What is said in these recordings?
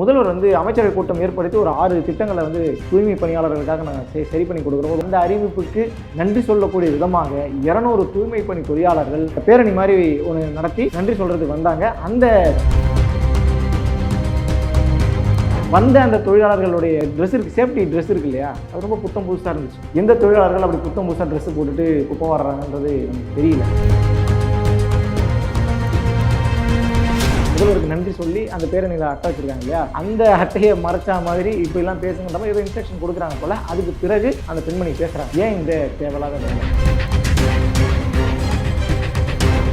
முதல்வர் வந்து அமைச்சரவை கூட்டம் ஏற்படுத்தி ஒரு ஆறு திட்டங்களை வந்து தூய்மை பணியாளர்களுக்காக நாங்கள் சரி பண்ணி கொடுக்குறோம். இந்த அறிவிப்புக்கு நன்றி சொல்லக்கூடிய விதமாக இருநூறு தூய்மை பணி பொறியாளர்கள் பேரணி மாதிரி ஒன்று நடத்தி நன்றி சொல்கிறதுக்கு வந்தாங்க. அந்த வந்த அந்த தொழிலாளர்களுடைய ட்ரெஸ் இருக்கு சேஃப்டி ட்ரெஸ் இருக்கு இல்லையா? அது ரொம்ப புத்தம் புதுசாக இருந்துச்சு. எந்த தொழிலாளர்கள் அப்படி புத்தம் புதுசாக ட்ரெஸ் போட்டுட்டு குப்பம் வர்றாங்கன்றது நமக்கு தெரியல. நன்றி சொல்லி அந்த பேரணியில் அட்டை வச்சிருக்காங்க இல்லையா? அந்த அட்டையை மறைச்சா மாதிரி இப்படி எல்லாம் பேசுங்கிற மாதிரி ஏதோ இன்ஸ்ட்ரக்ஷன் கொடுக்குறாங்க போல அதுக்கு பிறகு அந்த பெண்மணி பேசுறாங்க. ஏன் இந்த தேவையில்லாத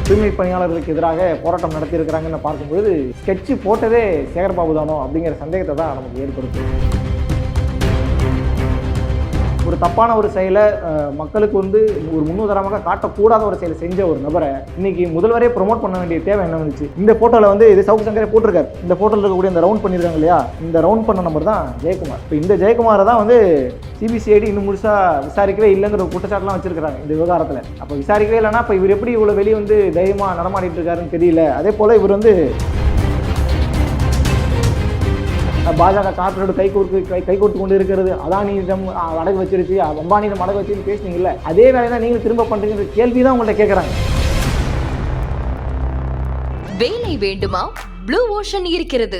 தூய்மை பணியாளர்களுக்கு எதிராக போராட்டம் நடத்தியிருக்கிறாங்கன்னு பார்க்கும்போது ஸ்கெட்சு போட்டதே சேகர்பாபு தானோ அப்படிங்கிற சந்தேகத்தை தான் நமக்கு ஏற்படுத்தும் ஒரு தப்பான ஒரு செயலை மக்களுக்கு வந்து ஒரு முன்னுதாரணமாக காட்டக்கூடாத ஒரு செயலை செஞ்ச ஒரு நபரை இன்னைக்கு முதல்வரே ப்ரொமோட் பண்ண வேண்டிய தேவை என்ன வந்துச்சு? இந்த ஃபோட்டோவில் வந்து இது சவுக்கு சங்கரே போட்டிருக்காரு. இந்த போட்டோவில் இருக்கக்கூடிய இந்த ரவுண்ட் பண்ணியிருக்காங்க இல்லையா? இந்த ரவுண்ட் பண்ண நம்பர் தான் ஜெயக்குமார். இப்போ இந்த ஜெயக்குமாரை தான் வந்து சிபிசிஐடி இன்னும் முழுசாக விசாரிக்கவே இல்லைங்கிற குற்றச்சாட்டுலாம் வச்சிருக்காங்க இந்த விவகாரத்தில். அப்போ விசாரிக்கவே இல்லைன்னா இப்போ இவர் எப்படி இவ்வளோ வெளியே வந்து தைரியமாக நடமாடிட்டு இருக்காருன்னு தெரியல. அதே போல் இவர் வந்து பாஜக கார்பரேட் கை கொடுத்து கை கை கொடுத்து கொண்டு இருக்கிறது அதானியிடம் அடகு வச்சிருச்சு. அம்பானியிடம் அடகு வச்சுன்னு பேசுனீங்கல்ல அதே வேலையை தான் நீங்கள் திரும்ப பண்ணுறீங்கிற கேள்வி தான் உங்கள்கிட்ட கேட்குறாங்க வேலை வேண்டுமா? ப்ளூ ஓஷன் இருக்கிறது.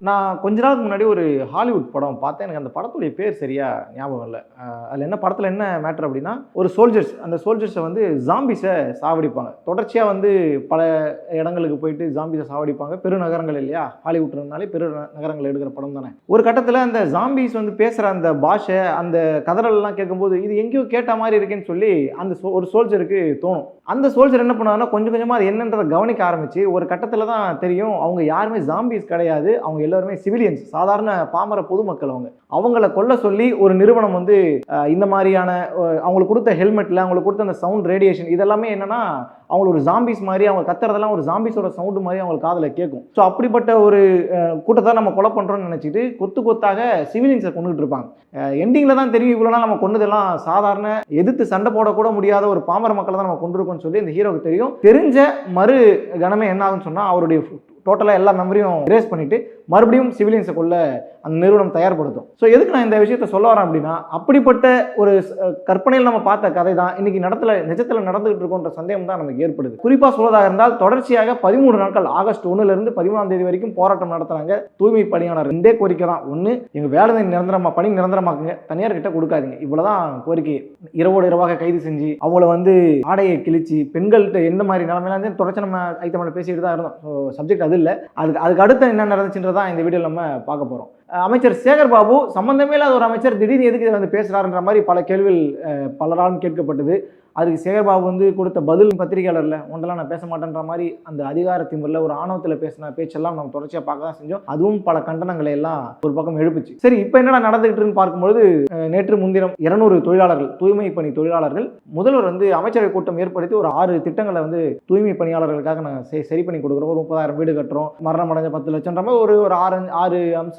நான் கொஞ்ச நாளுக்கு முன்னாடி ஒரு ஹாலிவுட் படம் பார்த்தேன். எனக்கு அந்த படத்துடைய பேர் சரியா ஞாபகம் இல்லை. அதில் என்ன படத்தில் என்ன மேட்ரு அப்படின்னா ஒரு சோல்ஜர்ஸ் அந்த சோல்ஜர்ஸை வந்து ஜாம்பிஸை சாவடிப்பாங்க. தொடர்ச்சியாக வந்து பல இடங்களுக்கு போயிட்டு ஜாம்பிஸை சாவடிப்பாங்க. பெருநகரங்கள் இல்லையா? ஹாலிவுட்னாலே பெரு நகரங்கள் எடுக்கிற படம் தானே. ஒரு கட்டத்தில் அந்த ஜாம்பிஸ் வந்து பேசுகிற அந்த பாஷை அந்த கதறலாம் கேட்கும்போது இது எங்கேயோ கேட்ட மாதிரி இருக்குன்னு சொல்லி அந்த சோ- ஒரு சோல்ஜருக்கு தோணும். அந்த சோல்ஜர் என்ன பண்ணுவாங்கன்னா கொஞ்சம் கொஞ்சமாக அது என்னன்றதை கவனிக்க ஆரம்பிச்சு ஒரு கட்டத்தில் தான் தெரியும். அவங்க யாருமே ஜாம்பிஸ் கிடையாது. அவங்க எல்லாருமே சிவிலியன்ஸ் சாதாரண பாமர பொதுமக்கள் அவங்க. அவங்கள கொல்ல சொல்லி ஒரு நிறுவனம் வந்து இந்த மாதிரியான அவங்களுக்கு கொடுத்த ஹெல்மெட்டில் அவங்களுக்கு கொடுத்த அந்த சவுண்ட் ரேடியேஷன் இதெல்லாமே என்னன்னா அவங்க ஒரு ஜாம்பிஸ் மாதிரி அவங்க கத்துறதெல்லாம் ஒரு ஜாம்பிஸோட சவுண்டு மாதிரி அவங்களுக்கு காதில் கேட்கும் ஸோ அப்படிப்பட்ட ஒரு கூட்டத்தை நம்ம கொலை பண்ணுறோம்னு நினச்சிட்டு கொத்து கொத்தாக சிவிலியன்ஸை கொண்டுகிட்டு இருப்பாங்க. எண்டிங்கில் தான் தெரியும் இவ்வளோனா நம்ம கொண்டதெல்லாம் சாதாரண எதிர்த்து சண்டை போடக்கூட முடியாத ஒரு பாமர மக்களை தான் நம்ம கொண்டிருக்கோம்னு சொல்லி இந்த ஹீரோவுக்கு தெரியும். தெரிஞ்ச மறு கணமே என்ன ஆகும்னு சொன்னால் அவருடைய டோட்டலாக எல்லா மெமரியும் ரேஸ் பண்ணிவிட்டு மறுபடியும் சிவிலியன்ஸை கொள்ள அந்த நிறுவனம் தயார்படுத்தும். ஸோ எதுக்கு நான் இந்த விஷயத்த சொல்ல வரேன் அப்படின்னா அப்படிப்பட்ட ஒரு கற்பனையில் நம்ம பார்த்த கதை தான் இன்னைக்கு நடத்துல நிஜத்தில் நடந்துகிட்டு இருக்கோன்ற சந்தேகம் தான் நமக்கு ஏற்படுது. குறிப்பாக சொல்வதாக இருந்தால் தொடர்ச்சியாக பதிமூணு நாட்கள் ஆகஸ்ட் ஒன்றுலேருந்து பதிமூணாம் தேதி வரைக்கும் போராட்டம் நடத்துறாங்க தூய்மை பணியாளர். ரெண்டே கோரிக்கை தான். ஒன்று எங்கள் வேலை நிரந்தரமாக பணி நிரந்தரமாக்குங்க. தனியார் கிட்ட கொடுக்காதீங்க. இவ்வளோதான் கோரிக்கை. இரவோடு இரவாக கைது செஞ்சு அவங்கள வந்து ஆடையை கிழிச்சு பெண்கள்கிட்ட எந்த மாதிரி நிலைமையில தொடர்ச்சி நம்ம ஐட்டமில் பேசிட்டு தான் இருந்தோம். ஸோ சப்ஜெக்ட் அது இல்லை. அதுக்கு அதுக்கு அடுத்து என்ன நடந்துச்சுன்றதான் இந்த வீடியோ நம்ம பார்க்க போகிறோம் அமைச்சர் சேகர் பாபு சம்பந்தமே இல்லாத ஒரு அமைச்சர் திடீர்னு எதுக்கு இதில் வந்து பேசுகிறாருன்ற மாதிரி பல கேள்விகள் பலராலும் கேட்கப்பட்டது. அதுக்கு சேகர்பாபு வந்து கொடுத்த பதில் பத்திரிகையாளரில் ஒன்றெல்லாம் நான் பேச மாட்டேன்ற மாதிரி அந்த அதிகார முறையில் ஒரு ஆணவத்தில் பேசின பேச்செல்லாம் நம்ம தொடர்ச்சியாக பார்க்க தான் செஞ்சோம். அதுவும் பல கண்டனங்களை எல்லாம் ஒரு பக்கம் எழுப்புச்சு. சரி இப்போ என்னடா நடந்துகிட்டுன்னு பார்க்கும்பொழுது நேற்று முன்தினம் இருநூறு தொழிலாளர்கள் தூய்மை பணி தொழிலாளர்கள் முதல்வர் வந்து அமைச்சரவை கூட்டம் ஏற்படுத்தி ஒரு ஆறு திட்டங்களை வந்து தூய்மை பணியாளர்களுக்காக நாங்கள் சரி பண்ணி கொடுக்குறோம். ஒரு முப்பதாயிரம் வீடு கட்டுறோம். மரணம் அடைஞ்ச பத்து லட்சம்ன்ற மாதிரி ஒரு ஒரு ஆறு ஆறு அம்ச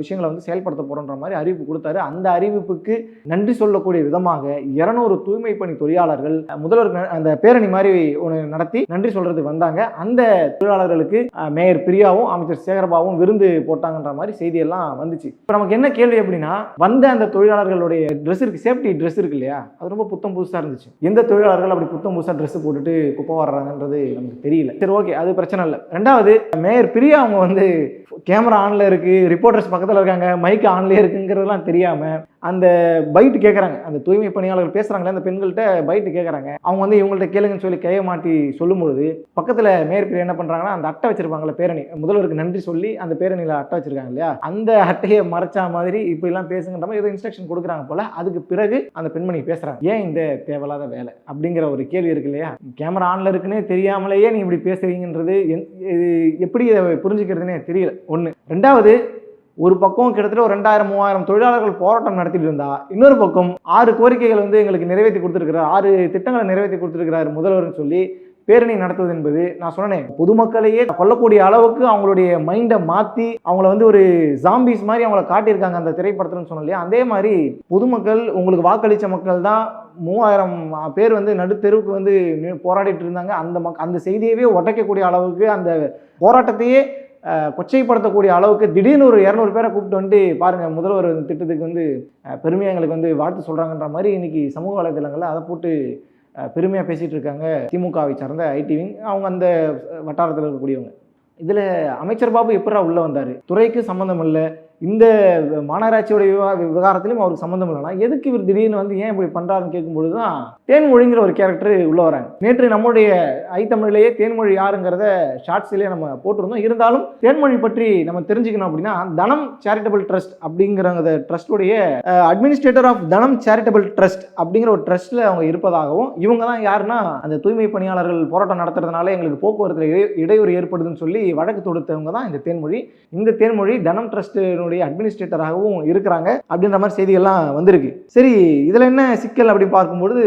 விஷயங்களை வந்து செயல்படுத்த போகிறோன்ற மாதிரி அறிவிப்பு கொடுத்தாரு. அந்த அறிவிப்புக்கு நன்றி சொல்லக்கூடிய விதமாக இருநூறு தூய்மை பணி தொழிலாளர்கள் முதல்வர் அந்த பேரணி மாதிரி ஒன்று நடத்தி நன்றி சொல்றது வந்தாங்க. அந்த தொழிலாளர்களுக்கு மேயர் பிரியாவும் அமைச்சர் சேகரபாவும் விருந்து போட்டாங்கன்ற மாதிரி செய்தியெல்லாம் வந்துச்சு. இப்போ நமக்கு என்ன கேள்வி அப்படின்னா வந்த அந்த தொழிலாளர்களுடைய ட்ரெஸ் இருக்கு சேஃப்டி ட்ரெஸ் இருக்கு இல்லையா? அது ரொம்ப புத்தம் புதுசாக இருந்துச்சு. எந்த தொழிலாளர்கள் அப்படி புத்தம் புதுசாக ட்ரெஸ் போட்டுட்டு குப்பை வர்றாங்கன்றது நமக்கு தெரியல. சரி ஓகே அது பிரச்சனை இல்லை. ரெண்டாவது மேயர் பிரியா அவங்க வந்து கேமரா ஆன்ல இருக்கு ரிப்போர்ட்டர்ஸ் பக்கத்தில் இருக்காங்க மைக் ஆன்லேயே இருக்குங்கிறதெல்லாம் தெரியாமல் அந்த பைட்டு கேட்குறாங்க அந்த தூய்மை பணியாளர்கள் பேசுகிறாங்களே அந்த பெண்கள்கிட்ட பைட்டு கேட்குறாங்க அவங்க வந்து இவங்கள்ட்ட கேளுங்கன்னு சொல்லி கையை மாட்டி சொல்லும்பொழுது பக்கத்தில் மேற்பேர் என்ன பண்ணுறாங்கன்னா அந்த அட்டை வச்சிருப்பாங்கல்ல பேரணி. முதல்வருக்கு நன்றி சொல்லி அந்த பேரணியில் அட்டை வச்சிருக்காங்க இல்லையா? அந்த அட்டையை மறைச்சா மாதிரி இப்படிலாம் பேசுங்கிற மாதிரி ஏதோ இன்ஸ்ட்ரக்ஷன் கொடுக்குறாங்க போல அதுக்கு பிறகு அந்த பெண்மணி பேசுகிறாங்க ஏன் இந்த தேவையில்லாத வேலை? அப்படிங்கிற ஒரு கேள்வி இருக்கு இல்லையா? கேமரா ஆனில் இருக்குன்னே தெரியாமலேயே நீ இப்படி பேசுறீங்கன்றது என்- இது எப்படி இதை புரிஞ்சுக்கிறதுனே தெரியல. ஒன்று ரெண்டாவது ஒரு பக்கம் கிட்டத்தட்ட ஒரு ரெண்டாயிரம் மூவாயிரம் தொழிலாளர்கள் போராட்டம் நடத்திட்டு இருந்தா இன்னொரு பக்கம் ஆறு கோரிக்கைகள் வந்து எங்களுக்கு நிறைவேற்றி கொடுத்துருக்கிறார். ஆறு திட்டங்களை நிறைவேற்றி கொடுத்துருக்கிறார் முதல்வர்னு சொல்லி பேரணி நடத்துவது என்பது நான் சொன்னேன். பொதுமக்களையே கொல்லக்கூடிய அளவுக்கு அவங்களுடைய மைண்டை மாற்றி அவங்கள வந்து ஒரு ஜாம்பிஸ் மாதிரி அவங்கள காட்டியிருக்காங்க அந்த திரைப்படத்துலன்னு சொன்னோம் அதே மாதிரி பொதுமக்கள் உங்களுக்கு வாக்களித்த மக்கள் தான் மூவாயிரம் பேர் வந்து நடுத்தெருவுக்கு வந்து போராடிட்டு இருந்தாங்க. அந்த மக் அந்த செய்தியவே உடைக்கக்கூடிய அளவுக்கு அந்த போராட்டத்தையே கொச்சைப்படுத்தக்கூடிய அளவுக்கு திடீர்னு ஒரு இரநூறு பேரை கூப்பிட்டு வந்து பாருங்கள் முதல்வர் திட்டத்துக்கு வந்து பெருமையாக எங்களுக்கு வந்து வாழ்த்து சொல்கிறாங்கன்ற மாதிரி இன்றைக்கி சமூக வலைதளங்களில் அதை போட்டு பெருமையாக பேசிகிட்டு இருக்காங்க திமுகவை சார்ந்த ஐடிவிங். அவங்க அந்த வட்டாரத்தில் இருக்கக்கூடியவங்க. இதில் அமைச்சர் பாபு எப்படா உள்ளே வந்தார்? துறைக்கு சம்மந்தம் இல்லை. இந்த மாநகராட்சியோட விவகாரத்திலையும் அவருக்கு சம்மந்தம் இல்லைனா எதுக்கு இவர் திடீர்னு வந்து ஏன் இப்படி பண்ணுறாருன்னு கேட்கும்பொழுது தான் தேன்மொழிங்கிற ஒரு கேரக்டர் உள்ளே வராங்க. நேற்று நம்முடைய ஐ தமிழிலேயே தேன்மொழி யாருங்கிறத ஷார்ட்ஸ்லேயே நம்ம போட்டிருந்தோம். இருந்தாலும் தேன்மொழி பற்றி நம்ம தெரிஞ்சுக்கணும் அப்படின்னா தனம் சேரிட்டபிள் ட்ரஸ்ட் அப்படிங்கிற ட்ரஸ்டுடைய ட்ரஸ்ட்டுடைய administrator of Dhanam charitable trust அப்படிங்கிற ஒரு ட்ரஸ்ட்டில் அவங்க இருப்பதாகவும் இவங்க தான் யாருன்னா அந்த தூய்மை பணியாளர்கள் போராட்டம் நடத்துறதுனால எங்களுக்கு போக்குவரத்தில் இடை இடையூறு ஏற்படுதுன்னு சொல்லி வழக்கு தொடுத்தவங்க தான் இந்த தேன்மொழி. இந்த தேன்மொழி தனம் ட்ரஸ்டினுடைய அட்மினிஸ்ட்ரேட்டராகவும் இருக்கிறாங்க அப்படின்ற மாதிரி செய்திகள்லாம் வந்திருக்கு. சரி இதில் என்ன சிக்கல் அப்படின்னு பார்க்கும்பொழுது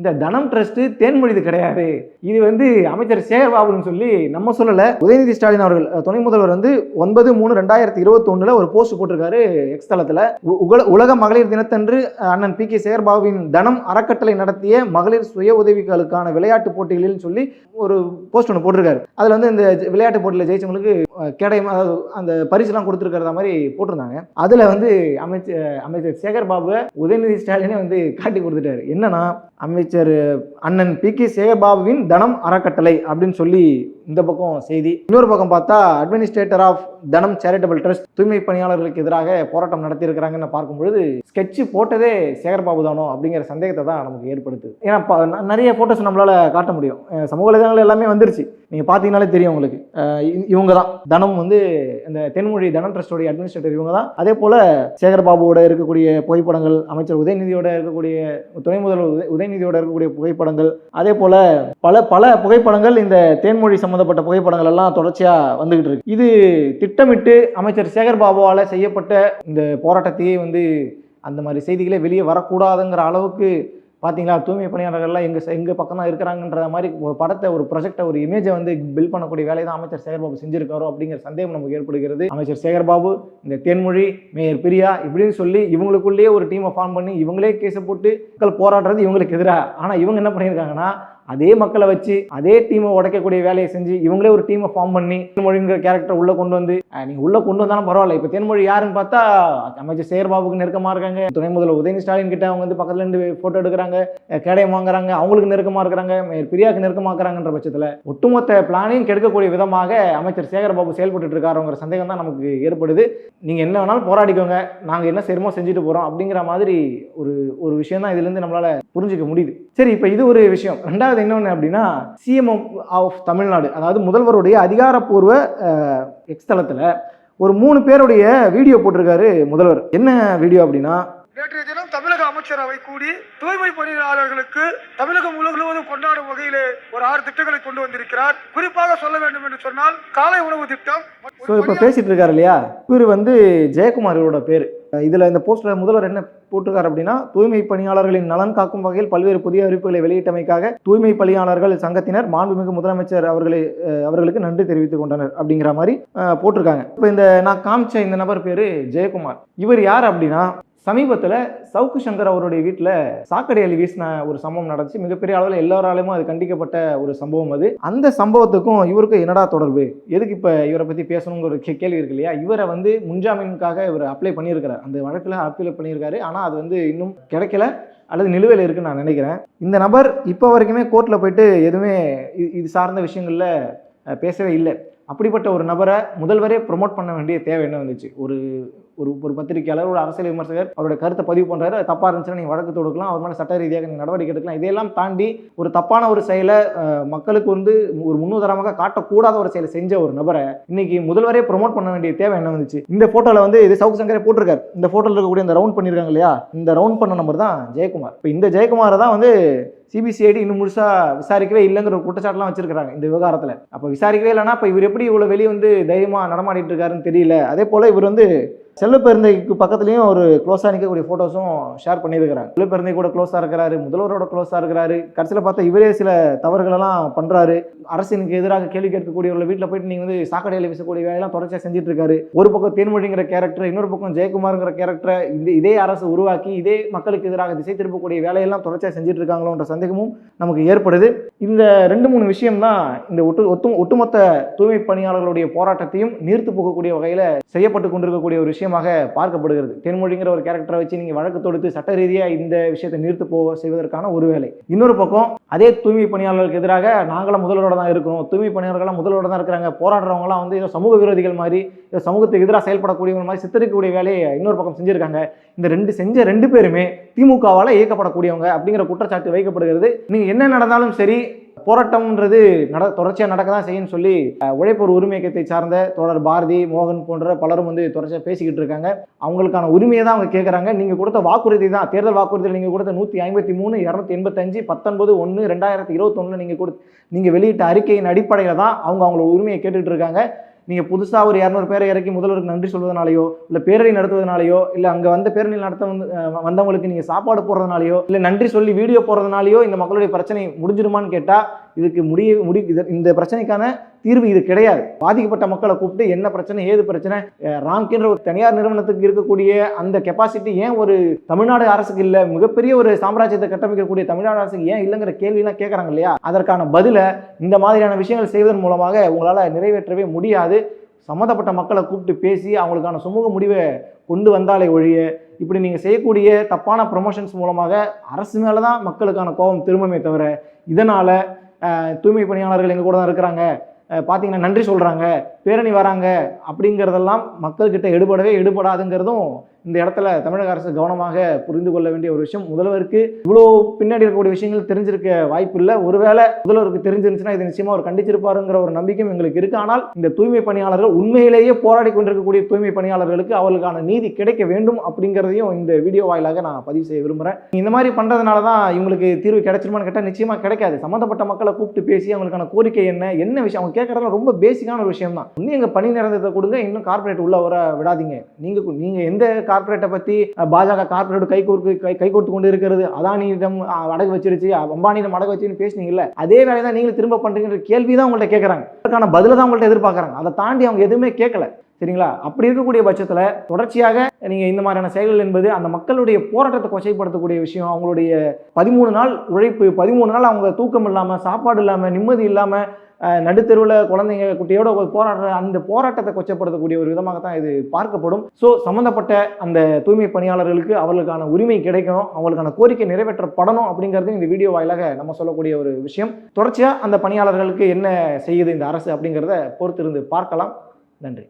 இந்த தனம் ட்ரஸ்ட் தேன்மொழிது கிடையாது. இது வந்து அமைச்சர் சேகர் பாபுன்னு சொல்லி நம்ம சொல்லலை. உதயநிதி ஸ்டாலின் அவர்கள் துணை முதல்வர் வந்து ஒன்பது மூணு ரெண்டாயிரத்தி இருபத்தொன்னுல ஒரு போஸ்ட் போட்டிருக்காரு எக்ஸ் தளத்தில். உல- உலக மகளிர் தினத்தன்று அண்ணன் பி கே சேகர்பாபுவின் தனம் அறக்கட்டளை நடத்திய மகளிர் சுய உதவிகளுக்கான விளையாட்டு போட்டிகளில் சொல்லி ஒரு போஸ்ட் ஒன்று போட்டிருக்காரு. அதில் வந்து இந்த விளையாட்டு போட்டியில் ஜெயிச்சவங்களுக்கு கேடயம் அதாவது அந்த பரிசுலாம் கொடுத்துருக்கிறத மாதிரி போட்டிருந்தாங்க. அதில் வந்து அமைச்சர் அமைச்சர் சேகர் பாபுவை உதயநிதி ஸ்டாலினே வந்து காட்டி கொடுத்துட்டாரு. என்னன்னா அமைச்சர் அண்ணன் பி கே சேகர்பாபுவின் தனம் அறக்கட்டளை அப்படின்னு சொல்லி இந்த பக்கம் செய்தி. இன்னொரு பக்கம் பார்த்தா administrator of Dhanam charitable trust தூய்மை பணியாளர்களுக்கு எதிராக போராட்டம் நடத்தியிருக்கிறாங்கன்னு பார்க்கும்பொழுது ஸ்கெட்ச் போட்டதே சேகர்பாபு தானோ அப்படிங்கிற சந்தேகத்தை தான் நமக்கு ஏற்படுத்துது. ஏன்னா நிறைய ஃபோட்டோஸ் நம்மளால் காட்ட முடியும். சமூக வலைதளங்கள் எல்லாமே வந்துருச்சு. நீங்கள் பார்த்தீங்கனாலே தெரியும் உங்களுக்கு. இவங்க தான். தனம் வந்து இந்த தென்மொழி தனம் ட்ரஸ்டோடைய அட்மினிஸ்ட்ரேட்டர் இவங்க தான். அதே போல் சேகர்பாபுவோட இருக்கக்கூடிய புகைப்படங்கள் அமைச்சர் உதயநிதியோட இருக்கக்கூடிய துணை முதல்வர் உதயநிதியோட இருக்கக்கூடிய புகைப்படங்கள். அதே போல் பல பல புகைப்படங்கள் இந்த தேன்மொழி சம்மந்தப்பட்ட புகைப்படங்கள் எல்லாம் தொடர்ச்சியாக வந்துகிட்டு இருக்கு. இது திட்டமிட்டு அமைச்சர் சேகர் பாபுவால் செய்யப்பட்ட இந்த போராட்டத்தையே வந்து அந்த மாதிரி செய்திகளே வெளியே வரக்கூடாதுங்கிற அளவுக்கு பார்த்தீங்களா தூய்மை பணியாளர்கள்லாம் எங்கள் எங்கள் பக்கம் தான் இருக்கிறாங்கன்ற மாதிரி ஒரு படத்தை ஒரு ப்ரொஜெக்டை ஒரு இமேஜை வந்து பில் பண்ணக்கூடிய வேலையை தான் அமைச்சர் சேகர்பாபு செஞ்சிருக்காரோ அப்படிங்கிற சந்தேகம் நமக்கு ஏற்படுகிறது. அமைச்சர் சேகர்பாபு இந்த தேன்மொழி மேயர் பிரியா இப்படின்னு சொல்லி இவங்களுக்குள்ளேயே ஒரு டீமை ஃபார்ம் பண்ணி இவங்களே கேஸை போட்டு மக்கள் போராடுறது இவங்களுக்கு எதிராக ஆனால் இவங்க என்ன பண்ணியிருக்காங்கன்னா அதே மக்களை வச்சு அதே டீமை உடைக்கக்கூடிய வேலையை செஞ்சு இவங்களே ஒரு டீமை ஃபார்ம் பண்ணி தேன்மொழிங்கிற கேரக்டர் உள்ள கொண்டு வந்து நீங்கள் நீங்க உள்ள கொண்டு வந்தாலும் பரவாயில்ல. இப்போ தேன்மொழி யாருன்னு பார்த்தா அமைச்சர் சேர்பாபுக்கு நெருக்கமா இருக்காங்க. துணை முதல்வர் உதயநிதி ஸ்டாலின் கிட்ட அவங்க வந்து பக்கத்துல இருந்து போட்டோ எடுக்கிறாங்க கேடயம் வாங்குறாங்க அவங்களுக்கு நெருக்கமா இருக்கிறாங்க மேயர் பிரியாக்கு நெருக்கமா இருக்கிறாங்கன்ற பட்சத்துல ஒட்டுமொத்த பிளானையும் கெடுக்கக்கூடிய விதமாக அமைச்சர் சேகர்பாபு செயல்பட்டு இருக்காருங்கிற சந்தேகம் தான் நமக்கு ஏற்படுது. நீங்க என்ன வேணாலும் போராடிக்கோங்க. நாங்க என்ன செய்யறோமோ செஞ்சுட்டு போறோம் அப்படிங்கிற மாதிரி ஒரு ஒரு விஷயம் தான் இதுல இருந்து நம்மளால புரிஞ்சுக்க முடியுது. சரி இப்போ இது ஒரு விஷயம். ரெண்டாவது இன்னொன்று அப்படின்னா சிஎம்எம் ஆஃப் தமிழ்நாடு அதாவது முதல்வருடைய அதிகாரப்பூர்வ எக்ஸ்தலத்தில் எக்ஸ் ஒரு மூணு பேருடைய வீடியோ போட்டிருக்காரு முதல்வர். என்ன வீடியோ அப்படின்னா நேற்றைய தினம் தமிழக அமைச்சரவை கூடி தூய்மை பணியாளர்களுக்கு தமிழகம் முழுவதும் கொண்டாடும் வகையிலே ஒரு ஆறு திட்டங்களை கொண்டு வந்திருக்கிறார். குறிப்பாக சொல்ல வேண்டும் என்று சொன்னால் காலை உணவு திட்டம். ஸோ இப்போ பேசிட்டு இருக்காரு இல்லையா? இவர் வந்து ஜெயக்குமார் இவரோட பேர். இதில் இந்த போஸ்டர் முதல்வர் என்ன போட்டிருக்கார் அப்படின்னா தூய்மை பணியாளர்களின் நலன் காக்கும் வகையில் பல்வேறு புதிய அறிவிப்புகளை வெளியிட்டமைக்காக தூய்மை பணியாளர்கள் சங்கத்தினர் மாண்புமிகு முதலமைச்சர் அவர்களை அவர்களுக்கு நன்றி தெரிவித்துக் கொண்டனர் அப்படிங்கிற மாதிரி போட்டிருக்காங்க. இப்போ இந்த நான் காமிச்ச இந்த நபர் பேர் ஜெயக்குமார். இவர் யார் அப்படின்னா சமீபத்தில் சவுக்கு சங்கர் அவருடைய வீட்டில் சாக்கடை அள்ளி வீசின ஒரு சம்பவம் நடந்துச்சு. மிகப்பெரிய அளவில் எல்லாராலையும் அது கண்டிக்கப்பட்ட ஒரு சம்பவம் அது. அந்த சம்பவத்துக்கும் இவருக்கும் என்னடா தொடர்பு? எதுக்கு இப்போ இவரை பற்றி பேசணுங்கிற ஒரு கே- கேள்வி இருக்கு இல்லையா? இவரை வந்து முன்ஜாமீனுக்காக இவர் அப்ளை பண்ணியிருக்கிறார். அந்த வழக்கில் அப்ளை பண்ணியிருக்காரு. ஆனால் அது வந்து இன்னும் கிடைக்கல அல்லது நிலுவையில் இருக்குன்னு நான் நினைக்கிறேன். இந்த நபர் இப்போ வரைக்குமே கோர்ட்டில் போயிட்டு எதுவுமே இது சார்ந்த விஷயங்களில் பேசவே இல்லை. அப்படிப்பட்ட ஒரு நபரை முதல்வரே ப்ரொமோட் பண்ண வேண்டிய தேவை என்ன வந்துச்சு? ஒரு ஒரு ஒரு பத்திரிகையாளர் ஒரு அரசியல் விமர்சகர் அவருடைய கருத்தை பதிவு பண்ணுறாரு தப்பாக இருந்துச்சுன்னா நீங்கள் வழக்கு தொடுக்கலாம். அவர் மேலே சட்ட ரீதியாக நீங்கள் நடவடிக்கை எடுக்கலாம். இதையெல்லாம் தாண்டி ஒரு தப்பான ஒரு செயலை மக்களுக்கு வந்து ஒரு முன்னுதாரணமாக காட்டக்கூடாத ஒரு செயலை செஞ்ச ஒரு நபரை இன்னைக்கு முதல்வரே ப்ரொமோட் பண்ண வேண்டிய தேவை என்ன வந்துச்சு? இந்த ஃபோட்டோவில் வந்து இது சவுக் சங்கரே போட்டிருக்காரு. இந்த ஃபோட்டோவில் இருக்கக்கூடிய இந்த ரவுண்ட் பண்ணியிருக்காங்க இல்லையா? இந்த ரவுண்ட் பண்ண நம்பர் தான் ஜெயக்குமார். இப்போ இந்த ஜெயக்குமாரை தான் வந்து சிபிசிஐடி இன்னும் முழுசா விசாரிக்கவே இல்லைங்கிற ஒரு குற்றச்சாட்டுலாம் வச்சிருக்காங்க இந்த விவகாரத்தில். அப்போ விசாரிக்கவே இல்லைன்னா இப்போ இவர் எப்படி இவ்வளோ வெளியே வந்து தைரியமாக நடமாடிட்டு இருக்காருன்னு தெரியல. அதே போல் இவர் வந்து செல்லப்பெருந்தைக்கு பக்கத்துலேயும் ஒரு க்ளோஸாக நிற்கக்கூடிய ஃபோட்டோஸும் ஷேர் பண்ணியிருக்கிறாங்க செல்லப்பெருந்தை கூட க்ளோஸாக இருக்கிறாரு முதல்வரோட க்ளோஸாக இருக்கிறாரு. கடைசியில் பார்த்தா இவரே சில தவறுகளெல்லாம் பண்ணுறாரு அரசினுக்கு எதிராக கேள்வி கேட்கக்கூடியவர்கள் வீட்டில் போயிட்டு நீங்கள் வந்து சாக்கடையில் வீசக்கூடிய வேலையெல்லாம் தொடர்ச்சியாக செஞ்சுட்டு இருக்காரு ஒரு பக்கம் தேன்மொழிங்கிற கேரக்டர் இன்னொரு பக்கம் ஜெயக்குமார்ங்கிற கேரக்டரை இந்த இதே அரசு உருவாக்கி இதே மக்களுக்கு எதிராக திசை திருப்பக்கூடிய வேலையெல்லாம் தொடர்ச்சியாக செஞ்சுட்டு இருக்காங்களோன்ற சந்தேகமும் நமக்கு ஏற்படுது. இந்த ரெண்டு மூணு விஷயம் தான் இந்த ஒட்டு ஒட்டு ஒட்டுமொத்த தூய்மை பணியாளர்களுடைய போராட்டத்தையும் நீர்த்து போகக்கூடிய வகையில் செய்யப்பட்டு கொண்டிருக்கக்கூடிய ஒரு விஷயம். விஷயமாக பார்க்கப்படுகிறது. தென்மொழிங்கிற ஒரு கேரக்டரை வச்சு நீங்கள் வழக்கு தொடுத்து சட்ட ரீதியாக இந்த விஷயத்தை நிறுத்து போக செய்வதற்கான ஒரு வேலை. இன்னொரு பக்கம் அதே தூய்மை பணியாளர்களுக்கு எதிராக நாங்களும் முதல்வரோட தான் இருக்கிறோம். தூய்மை பணியாளர்கள்லாம் முதல்வரோட தான் இருக்கிறாங்க. போராடுறவங்களாம் வந்து ஏதோ சமூக விரோதிகள் மாதிரி ஏதோ சமூகத்துக்கு எதிராக செயல்படக்கூடியவங்க மாதிரி சித்தரிக்கக்கூடிய வேலையை இன்னொரு பக்கம் செஞ்சிருக்காங்க. இந்த ரெண்டு செஞ்ச ரெண்டு பேருமே திமுகவால் இயக்கப்படக்கூடியவங்க அப்படிங்கிற குற்றச்சாட்டு வைக்கப்படுகிறது. நீங்கள் என்ன நடந்தாலும் சரி போராட்டம்ன்றது நட தொடர்ச்சியாக நடக்க தான் செய்யும்னு சொல்லி அஹ், உழைப்போர் உரிமை இயக்கத்தை சார்ந்த தோழர் பாரதி மோகன் போன்ற பலரும் வந்து தொடர்ச்சியாக பேசிக்கிட்டு இருக்காங்க. அவங்களுக்கான உரிமையை தான் அவங்க கேட்குறாங்க நீங்கள் கொடுத்த வாக்குறுதி தான். தேர்தல் வாக்குறுதியில் நீங்கள் கொடுத்த நூற்றி ஐம்பத்தி மூணு இரநூத்தி எண்பத்தஞ்சு பத்தொன்பது ஒன்று ரெண்டாயிரத்தி இருபத்தொன்னில் நீங்கள் கொடு நீங்கள் வெளியிட்ட அறிக்கையின் அடிப்படையில் தான் அவங்க அவங்களோட உரிமையை கேட்டுக்கிட்டு இருக்காங்க. நீங்கள் புதுசாக ஒரு இரநூறு பேரை இறக்கி முதல்வருக்கு நன்றி சொல்வதனாலையோ இல்லை பேரணி நடத்துவதனாலையோ இல்லை அங்கே வந்த பேரணி நடத்த வந்து வந்தவங்களுக்கு நீங்கள் சாப்பாடு போடுறதுனாலையோ இல்லை நன்றி சொல்லி வீடியோ போடுறதுனாலையோ இந்த மக்களுடைய பிரச்சனை முடிஞ்சிருமான்னு கேட்டால் இதுக்கு முடிய முடி இது இந்த பிரச்சனைக்கான தீர்வு இது கிடையாது. பாதிக்கப்பட்ட மக்களை கூப்பிட்டு என்ன பிரச்சனை ஏது பிரச்சனை ராம்கின்ற ஒரு தனியார் நிறுவனத்துக்கு இருக்கக்கூடிய அந்த கெப்பாசிட்டி ஏன் ஒரு தமிழ்நாடு அரசுக்கு இல்லை? மிகப்பெரிய ஒரு சாம்ராஜ்யத்தை கட்டமைக்கக்கூடிய தமிழ்நாடு அரசுக்கு ஏன் இல்லைங்கிற கேள்வியெல்லாம் கேட்குறாங்க இல்லையா? அதற்கான பதிலை இந்த மாதிரியான விஷயங்கள் செய்வதன் மூலமாக உங்களால் நிறைவேற்றவே முடியாது. சம்மந்தப்பட்ட மக்களை கூப்பிட்டு பேசி அவங்களுக்கான சுமூக முடிவை கொண்டு வந்தாலே ஒழிய இப்படி நீங்கள் செய்யக்கூடிய தப்பான ப்ரொமோஷன்ஸ் மூலமாக அரசு மேலே தான் மக்களுக்கான கோபம் திரும்பமே தவிர இதனால் தூய்மை பணியாளர்கள் எங்கள் கூட தான் இருக்கிறாங்க. பார்த்தீங்கன்னா நன்றி சொல்கிறாங்க பேரணி வராங்க. அப்படிங்கிறதெல்லாம் மக்கள்கிட்ட எடுபடவே எடுபடாதுங்கிறதும் இந்த இடத்துல தமிழக அரசு கவனமாக புரிந்து கொள்ள வேண்டிய ஒரு விஷயம். முதல்வருக்கு இவ்வளோ பின்னாடி இருக்கக்கூடிய விஷயங்கள் தெரிஞ்சிருக்க வாய்ப்பு இல்லை. ஒருவேளை முதல்வருக்கு தெரிஞ்சிருந்துச்சுன்னா இது நிச்சயமாக அவர் கண்டிச்சிருப்பாருங்கிற ஒரு நம்பிக்கையும் எங்களுக்கு இருக்கு. ஆனால் இந்த தூய்மை பணியாளர்கள் உண்மையிலேயே போராடி கொண்டிருக்கக்கூடிய தூய்மை பணியாளர்களுக்கு அவர்களுக்கான நீதி கிடைக்க வேண்டும் அப்படிங்கிறதையும் இந்த வீடியோ வாயிலாக நான் பதிவு செய்ய விரும்புகிறேன் இந்த மாதிரி பண்ணுறதுனால தான் இவங்களுக்கு தீர்வு கிடைச்சிருமான்னு கேட்டால் நிச்சயமாக கிடைக்காது. சம்மந்தப்பட்ட மக்களை கூப்பிட்டு பேசி அவங்களுக்கான கோரிக்கை என்ன என்ன விஷயம்? அவங்க கேட்கறதுலாம் ரொம்ப பேசிக்கான ஒரு விஷயம் தான் இன்னும் எங்கள் பணி நிறந்ததை கொடுங்க. இன்னும் கார்ப்பரேட் உள்ள வர விடாதீங்க. நீங்கள் நீங்கள் எந்த கார்ப்பரேட்டை பற்றி பாஜக கார்ப்பரேட் கை கொடுத்து கை கை கொண்டு இருக்கிறது. அதானியிடம் அடகு வச்சிருச்சு. அம்பானியிடம் அடகு வச்சுன்னு பேசினீங்கல்ல அதே வேலையை தான் நீங்களும் திரும்ப பண்ணுறீங்கிற கேள்வி தான் உங்கள்கிட்ட கேட்குறாங்க அதற்கான பதிலை தான் உங்கள்கிட்ட எதிர்பார்க்குறாங்க. அதை தாண்டி அவங்க எதுவுமே கேட்கல சரிங்களா? அப்படி இருக்கக்கூடிய பட்சத்தில் தொடர்ச்சியாக நீங்கள் இந்த மாதிரியான செயல்கள் என்பது அந்த மக்களுடைய போராட்டத்தை கொச்சைப்படுத்தக்கூடிய விஷயம். அவங்களுடைய பதிமூணு நாள் உழைப்பு பதிமூணு நாள் அவங்க தூக்கம் இல்லாமல் சாப்பாடு இல்லாமல் நிம்மதி இல்லாமல் நடுத்தெருவில் குழந்தைங்க குட்டியோட போராடுற அந்த போராட்டத்தை கொச்சப்படுத்தக்கூடிய ஒரு விதமாக தான் இது பார்க்கப்படும். ஸோ சம்மந்தப்பட்ட அந்த தூய்மை பணியாளர்களுக்கு அவர்களுக்கான உரிமை கிடைக்கணும் அவர்களுக்கான கோரிக்கை நிறைவேற்றப்படணும் அப்படிங்கிறது இந்த வீடியோ வாயிலாக நம்ம சொல்லக்கூடிய ஒரு விஷயம். தொடர்ச்சியாக அந்த பணியாளர்களுக்கு என்ன செய்யுது இந்த அரசு அப்படிங்கிறத பொறுத்திருந்து பார்க்கலாம். நன்றி.